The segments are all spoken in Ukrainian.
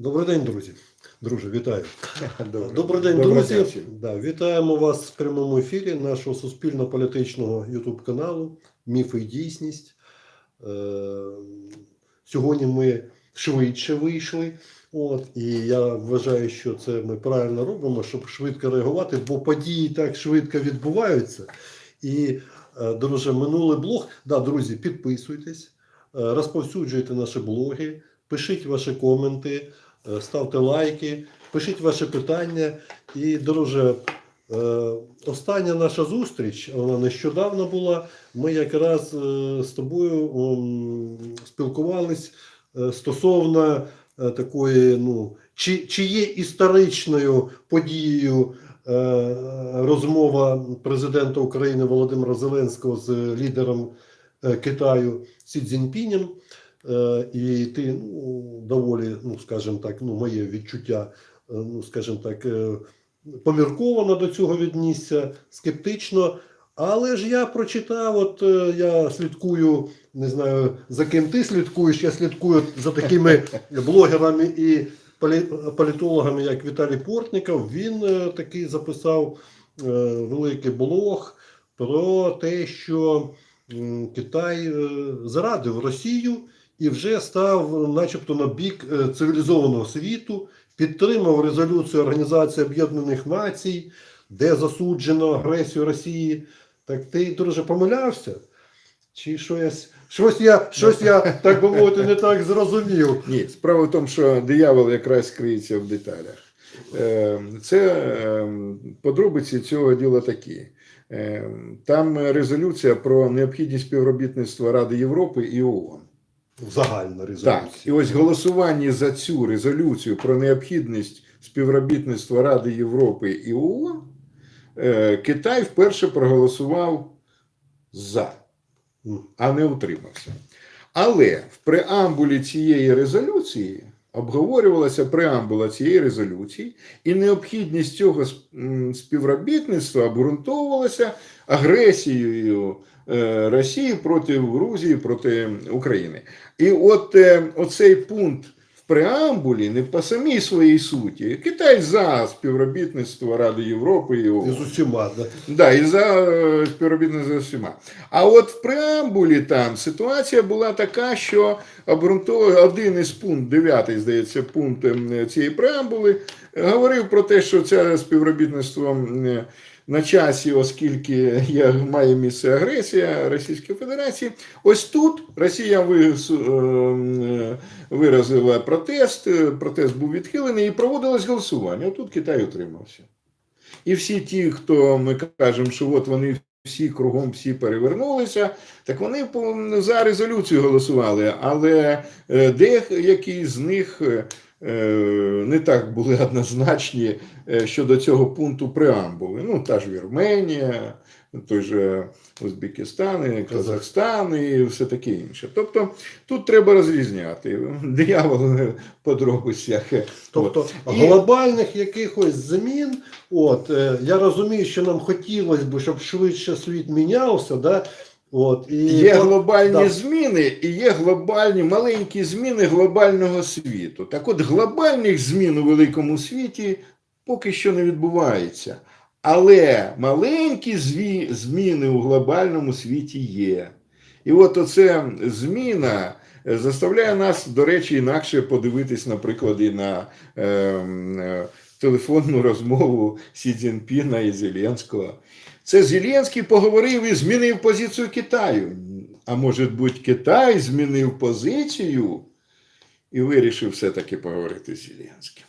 Добрий день, друзі. Друже, вітаю. Добре. Добрий день, Доброго друзі. Да, вітаємо вас в прямому ефірі нашого суспільно-політичного YouTube каналу Міфи і дійсність. Е, сьогодні ми швидше вийшли. От, і я вважаю, що це ми правильно робимо, щоб швидко реагувати, бо події так швидко відбуваються. І, е, друже, минулий блог. Да, друзі, підписуйтесь, е, розповсюджуйте наші блоги, пишіть ваші коменти, ставте лайки, пишіть ваші питання. І, друже, е, остання наша зустріч, вона нещодавно була. Ми якраз е, з тобою е, стосовно е, такої, ну, чи, чи є історичною подією е, розмова президента України Володимира Зеленського з лідером е, Китаю Сі Цзіньпінем. Е, І ти ну, доволі, ну скажімо так, ну, моє відчуття, е, ну скажімо так, е, помірковано до цього віднісся, скептично. Але ж я прочитав, от я слідкую, не знаю за ким ти слідкуєш, я слідкую за такими блогерами і політологами, як Віталій Портніков. Він такий записав великий блог про те, що Китай зарадив Росію і вже став, начебто, на бік е, цивілізованого світу, підтримав резолюцію Організації Об'єднаних Націй, де засуджено агресію Росії. Так ти, друже, помилявся? Чи щось, щось я, щось я, так би мовити, не так зрозумів. Ні, справа в тому, що диявол якраз криється в деталях. Е, Це е, подробиці цього діла такі. Там резолюція про необхідність співробітництва Ради Європи і ООН. Загальна Так, і ось голосування за цю резолюцію про необхідність співробітництва Ради Європи і ООН е, Китай вперше проголосував за, а не утримався. Але в преамбулі цієї резолюції обговорювалася преамбула цієї резолюції, і необхідність цього співробітництва обґрунтовувалася агресією Росії проти Грузії, проти України. І от цей оцей пункт в преамбулі не по самій своїй суті. Китай за співробітництво Ради Європи і І з усіма. Да. Да, і за е, співробітництво з усіма. А от в преамбулі там ситуація була така, що обґрунтовує один із пункт, дев'ятий, здається, пункт ем, цієї преамбули, говорив про те, що це співробітництво на часі, оскільки має місце агресія Російської Федерації. Ось тут Росія е, виразила протест, е, протест був відхилений і проводилось голосування. Отут Китай утримався. І всі ті, хто ми кажемо, що от вони всі кругом всі перевернулися, так вони за резолюцію голосували, але е, деякі з них е, не так були однозначні е, щодо цього пункту преамбули. Ну, та ж Вірменія, той же Узбекистан, і Казахстан і все таке інше. Тобто тут треба розрізняти. Диявол в подробицях. Тобто От. І- глобальних якихось змін, от е, я розумію, що нам хотілося б, щоб швидше світ мінявся, да? От, і Є от- глобальні да. зміни і є глобальні маленькі зміни глобального світу. Так от глобальних змін у великому світі поки що не відбувається. Але маленькі зві- зміни у глобальному світі є. І от оце зміна е, заставляє нас, до речі, інакше подивитись, наприклад, і на е, е, телефонну розмову Сі Цзіньпіна і Зеленського. Це Зеленський поговорив і змінив позицію Китаю. А може бути, Китай змінив позицію і вирішив все-таки поговорити з Зеленським.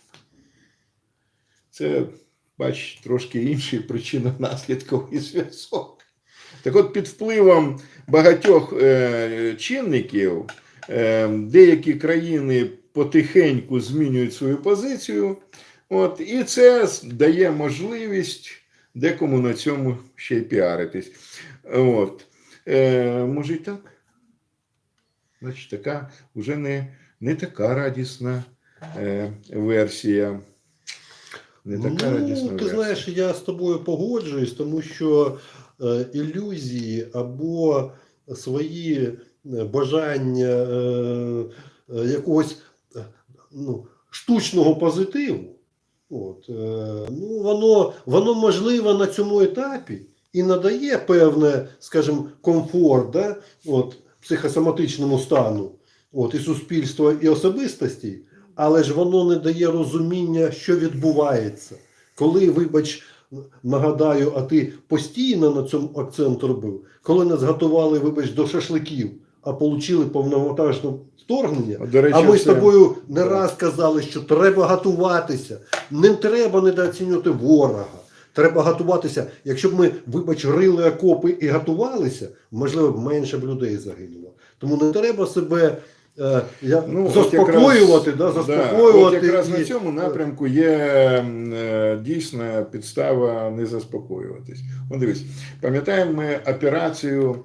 Це, бач, трошки інший причинно-наслідковий зв'язок. Так от, під впливом багатьох е, чинників е, деякі країни потихеньку змінюють свою позицію. От, і це дає можливість декому на цьому ще й піаритись. От. Е, може і так. Значить, така вже не, не така радісна е, версія. Не така радісна ну, ти версія. знаєш, я з тобою погоджуюсь, тому що е, ілюзії або свої е, бажання е, е, якогось е, ну, штучного позитиву, от, е, ну, воно, воно можливо на цьому етапі і надає певне, скажімо, комфорт да, от, психосоматичному стану от, і суспільства, і особистості, але ж воно не дає розуміння, що відбувається. Коли, вибач, нагадаю, а ти постійно на цьому акцент робив, коли нас готували, вибач, до шашликів, а отримали повномонтажне вторгнення, До речі, а ми з тобою не Да. раз казали, що треба готуватися. Не треба недооцінювати ворога. Треба готуватися. Якщо б ми, вибач, рили окопи і готувалися, можливо, б менше б людей загинуло. Тому не треба себе е, я, Ну, заспокоювати, да, да, заспокоювати. от якраз і- на цьому напрямку є е, дійсна підстава не заспокоюватись. От дивись, пам'ятаємо ми операцію е,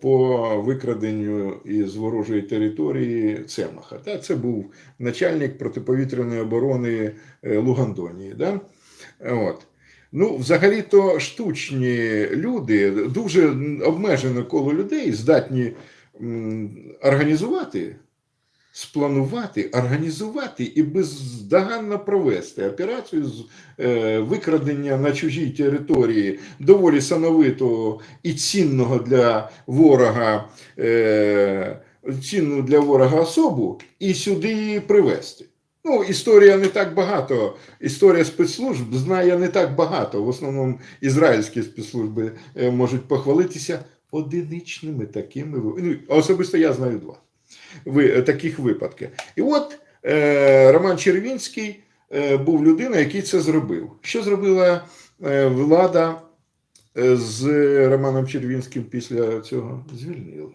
по викраденню із ворожої території Цемаха. Та, це був начальник протиповітряної оборони е, Лугандонії. Да? От. Ну, взагалі-то штучні люди, дуже обмежене коло людей здатні організувати, спланувати, організувати і бездоганно провести операцію з е, викрадення на чужій території доволі сановитого і цінного для ворога, е, цінну для ворога особу, і сюди її привезти. Ну, історія не так багато. Історія спецслужб знає не так багато. В основному ізраїльські спецслужби е, можуть похвалитися одиничними такими ну, особисто я знаю два таких випадків. І от е, Роман Червінський е, був людина, який це зробив. Що зробила е, влада е, з Романом Червінським після цього? Звільнили.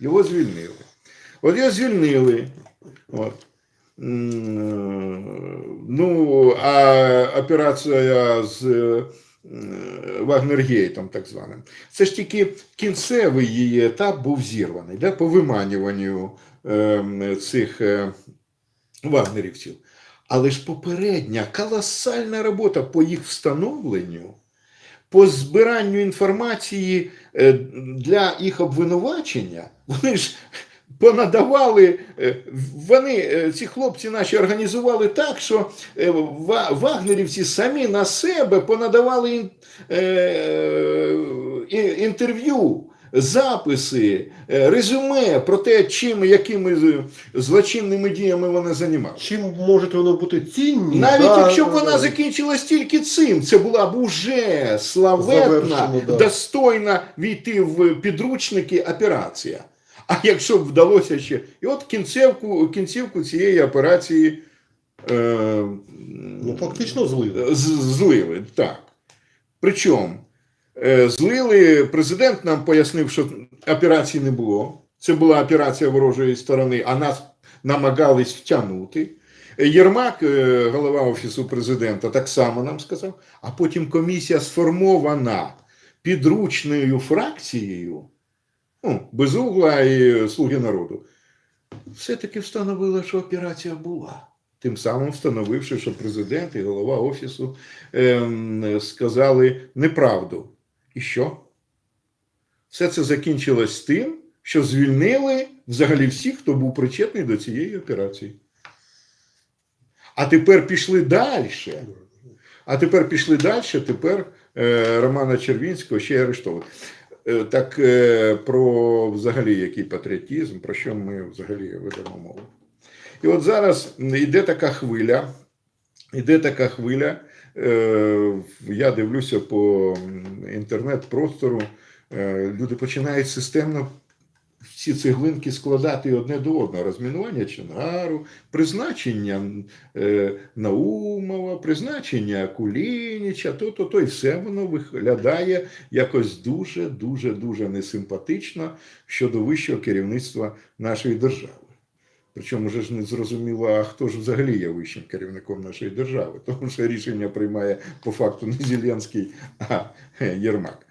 Його звільнили. От його звільнили. От. Ну, а операція з е, Вагнергейтом, так званим, це ж тільки кінцевий її етап був зірваний да, по виманюванню е, цих е, вагнерівців. Але ж попередня колосальна робота по їх встановленню, по збиранню інформації е, для їх обвинувачення, вони ж понадавали, е, вони, е, ці хлопці наші організували так, що е, вагнерівці самі на себе понадавали інтерв'ю, записи, резюме про те, чим, якими злочинними діями вони займалися. Чим може воно бути цінні? Навіть да, якщо б да, вона да. закінчилась тільки цим, це була б уже славетна, да. достойна війти в підручники операція. А якщо б вдалося ще. І от кінцевку, кінцівку цієї операції е, Ну, фактично злили. злили. Так. Причому е, злили, президент нам пояснив, що операції не було. Це була операція ворожої сторони, а нас намагались втягнути. Єрмак, е, голова Офісу президента, так само нам сказав. А потім комісія сформована підручною фракцією, ну, Безугла і Слуги народу, все-таки встановила, що операція була. Тим самим встановивши, що президент і голова Офісу ем, сказали неправду. І що? Все це закінчилось тим, що звільнили взагалі всіх, хто був причетний до цієї операції. А тепер пішли далі. А тепер пішли далі. Тепер е, Романа Червінського ще й арештовують. Е, так е, про взагалі який патріотизм, про що ми взагалі ведемо мову. І от зараз йде така хвиля, йде така хвиля. Е, я дивлюся по інтернет-простору. Люди починають системно всі цеглинки складати одне до одного. Розмінування Чонгару, призначення е, Наумова, призначення Кулініча, то, то, то, і все воно виглядає якось дуже, дуже, дуже несимпатично щодо вищого керівництва нашої держави. Причому вже ж не зрозуміло, а хто ж взагалі є вищим керівником нашої держави, тому що рішення приймає по факту не Зеленський, а Єрмак.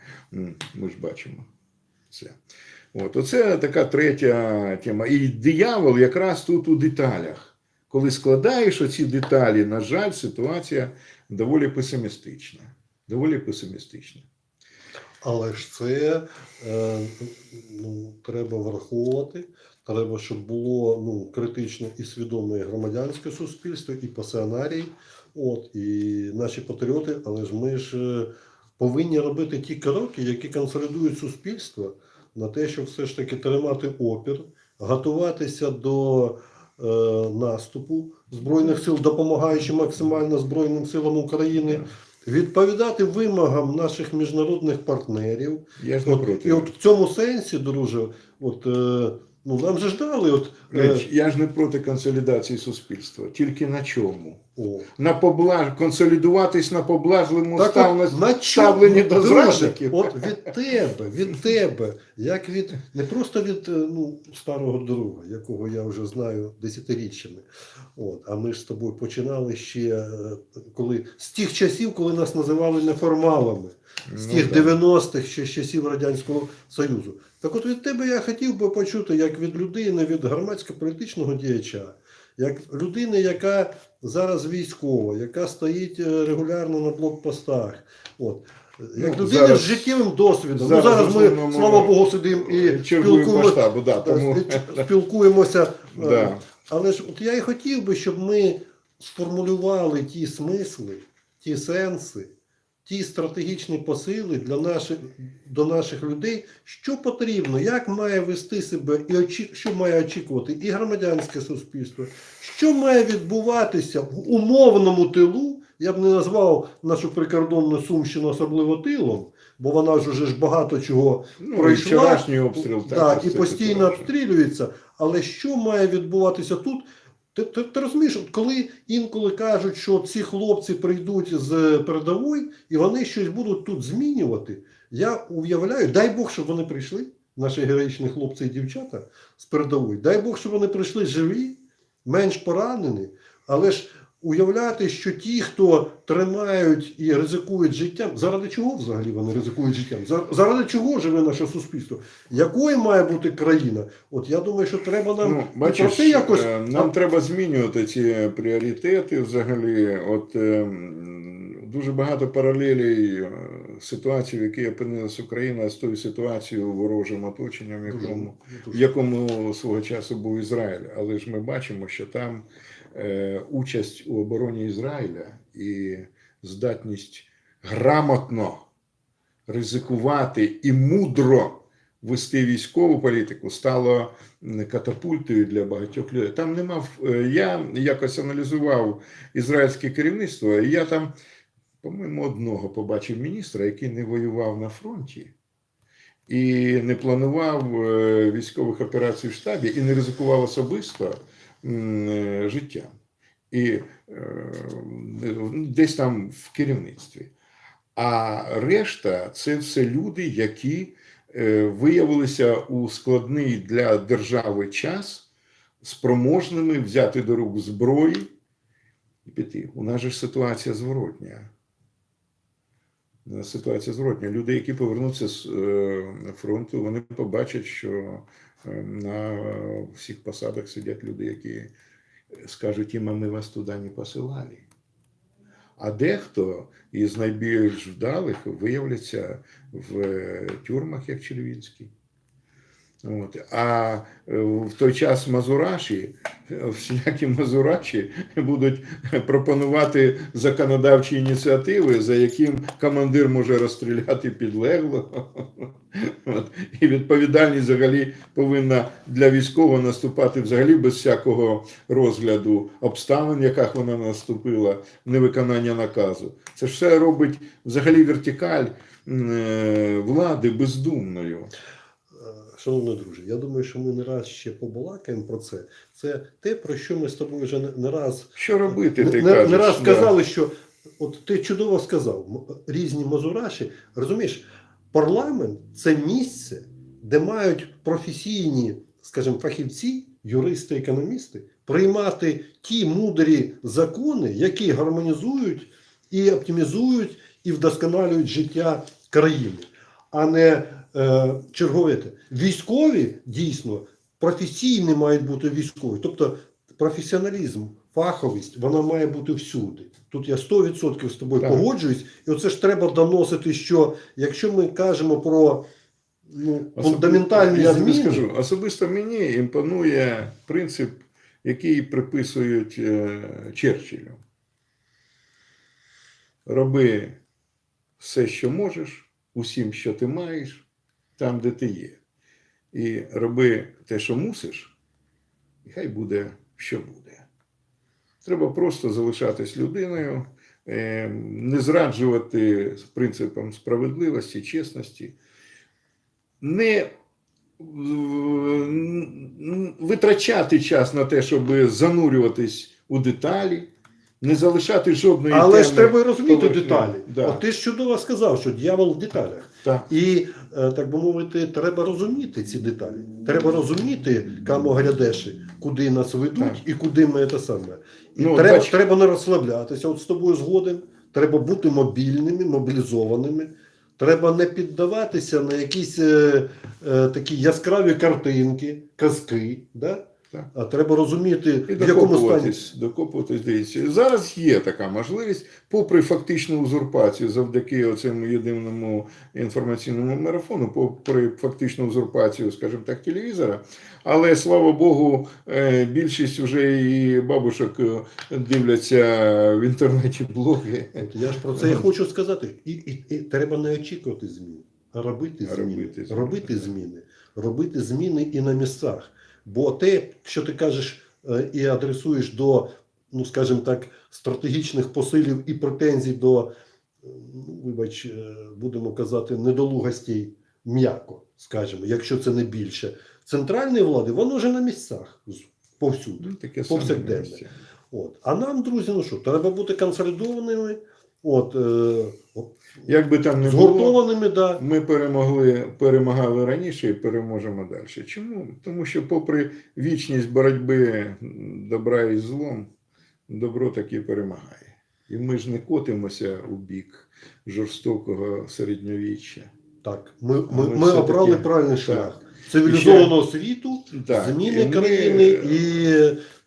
Ми ж бачимо це. От, оце така третя тема. І диявол якраз тут у деталях. Коли складаєш оці деталі, на жаль, ситуація доволі песимістична. Доволі песимістична. Але ж це е, ну, треба враховувати, Треба, щоб було ну, критичне і свідоме громадянське суспільство, і пасіонарій, от, і наші патріоти, але ж ми ж е, повинні робити ті кроки, які консолідують суспільство на те, щоб все ж таки тримати опір, готуватися до е, наступу Збройних сил, допомагаючи максимально Збройним силам України, відповідати вимогам наших міжнародних партнерів. Я ж не От, проти. і от в цьому сенсі, друже, от, е, ну, нам же ж дали, от, е, Я ж не проти консолідації суспільства. Тільки на чому? О, На поблаж... Консолідуватись на поблажливому Так став... от, на ставленні до зрадників. От від тебе, від тебе, як від не просто від е, ну, старого друга, якого я вже знаю десятиріччями. От, а ми ж з тобою починали ще е, коли з тих часів, коли нас називали неформалами, з Ну, тих да. 90-х ще з часів Радянського Союзу. Так от від тебе я хотів би почути, як від людини, від громадсько-політичного діяча, як людини, яка зараз військова, яка стоїть е, регулярно на блокпостах. От. Як Ну, людина зараз- з життєвим досвідом. зараз ну, зараз ми, слава Богу, сидимо і по спілкуємося, да, тому... спілкуємося. е, Да. Але ж от я і хотів би, щоб ми сформулювали ті смисли, ті сенси, ті стратегічні посили для наших, до наших людей, що потрібно, як має вести себе і очі, що має очікувати і громадянське суспільство, що має відбуватися в умовному тилу. Я б не назвав нашу прикордонну Сумщину особливо тилом, бо вона ж уже ж багато чого Ну, і пройшла. вчорашній обстріл Так, також і постійно обстрілюється. Але що має відбуватися тут? Ти, ти, ти розумієш, коли інколи кажуть, що ці хлопці прийдуть з передової і вони щось будуть тут змінювати, я уявляю, дай Бог, щоб вони прийшли, наші героїчні хлопці і дівчата з передової. Дай Бог, щоб вони прийшли живі, менш поранені, але ж уявляти, що ті, хто тримають і ризикують життям, заради чого взагалі вони ризикують життям? Заради чого живе наше суспільство? Якою має бути країна? От я думаю, що треба нам Ну, бачиш, якось. е, нам треба змінювати ці пріоритети взагалі. От е, дуже багато паралелей е, ситуації, в якій опинилась Україна з тою ситуацією ворожим оточенням, в якому, в якому свого часу був Ізраїль. Але ж ми бачимо, що там участь у обороні Ізраїля і здатність грамотно ризикувати і мудро вести військову політику стало катапультою для багатьох людей. Там в- е, я якось аналізував ізраїльське керівництво, і я там, по-моєму, одного побачив міністра, який не воював на фронті. І не планував е, військових операцій в штабі і не ризикував особисто е. І е, десь там в керівництві. А решта це все люди, які е, виявилися у складний для держави час спроможними взяти до рук зброї і піти. У нас же ситуація зворотня. Нас Ситуація зворотня. Люди, які повернуться з е, фронту, вони побачать, що е, на всіх посадах сидять люди, які скажуть їм, а ми вас туди не посилали. А дехто із найбільш вдалих виявляться в е, тюрмах, як Червінський. От. А е, в той час Мазураші, е, всілякі Мазураші будуть пропонувати законодавчі ініціативи, за яким командир може розстріляти підлеглого. От. І відповідальність взагалі повинна для військового наступати взагалі без всякого розгляду обставин, в яких вона наступила, невиконання наказу. Це ж все робить взагалі вертикаль е, влади бездумною. Е, Шановний друже, я думаю, що ми не раз ще побалакаємо про це. Це те, про що ми з тобою вже не, раз Що робити, не, ти не, кажеш? не раз да. сказали, що от ти чудово сказав, різні мазураші. Розумієш, парламент це місце, де мають професійні, скажімо, фахівці, юристи, економісти, приймати ті мудрі закони, які гармонізують і оптимізують і вдосконалюють життя країни, а не е, чергові. Військові дійсно професійні мають бути військові. Тобто професіоналізм, фаховість, вона має бути всюди. Тут я 100% з тобою Так. погоджуюсь, і оце ж треба доносити, що якщо ми кажемо про ну, фундаментальні я зміни. скажу, особисто мені імпонує принцип, який приписують е, Черчиллю. Роби все, що можеш, усім, що ти маєш, там, де ти є. І роби те, що мусиш, і хай буде, що буде. Треба просто залишатись людиною, е, не зраджувати принципам справедливості, чесності, не витрачати час на те, щоб занурюватись у деталі, не залишати жодної Але ж треба розуміти поверхнево. деталі. Да. От ти ж чудово сказав, що дьявол в деталях. Так. І, е, так би мовити, треба розуміти ці деталі. Треба розуміти, камо глядеші, куди нас ведуть Так. і куди ми це саме. І Ну, треба, бач- треба не розслаблятися. От з тобою згоден. Треба бути мобільними, мобілізованими. Треба не піддаватися на якісь е, е, такі яскраві картинки, казки. Да? Так. А треба розуміти, І в якому стані. докопуватись, дивіться. Зараз є така можливість, попри фактичну узурпацію, завдяки цьому єдиному інформаційному марафону, попри фактичну узурпацію, скажімо так, телевізора. Але слава Богу, е, більшість вже і бабушок е, дивляться в інтернеті блоги. От я ж про це і хочу сказати. І, і, і треба не очікувати змін, а робити зміни. робити зміни, Робити зміни. Робити зміни і на місцях. Бо те, що ти кажеш е, і адресуєш до, ну скажімо так, стратегічних посилів і претензій до, е, ну, вибач, е, будемо казати, недолугостей м'яко, скажімо, якщо це не більше. Центральної влади, воно вже на місцях повсюди. Ну, Повсякденне. От. А нам, друзі, ну що, треба бути консолідованими, от, е, Як би там не згуртованими, да. Ми перемогли, перемагали раніше і переможемо далі. Чому? Тому що, попри вічність боротьби добра і злом, добро таки перемагає. І ми ж не котимося у бік жорстокого середньовіччя. Так, ми, ми, ми обрали правильний шлях цивілізованого світу, Так, зміни країни і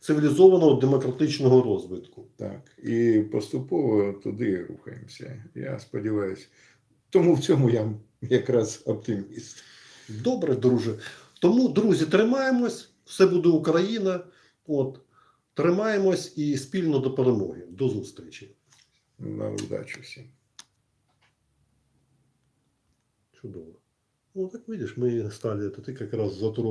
цивілізованого демократичного розвитку. Так, і поступово туди рухаємося. Я сподіваюся. Тому в цьому я якраз оптиміст. Добре, друже. Тому, друзі, тримаємось, все буде Україна. От, тримаємось і спільно до перемоги. До зустрічі. На удачу всім. Чудово. Ну, так видиш, ми стали, это ты как раз затронул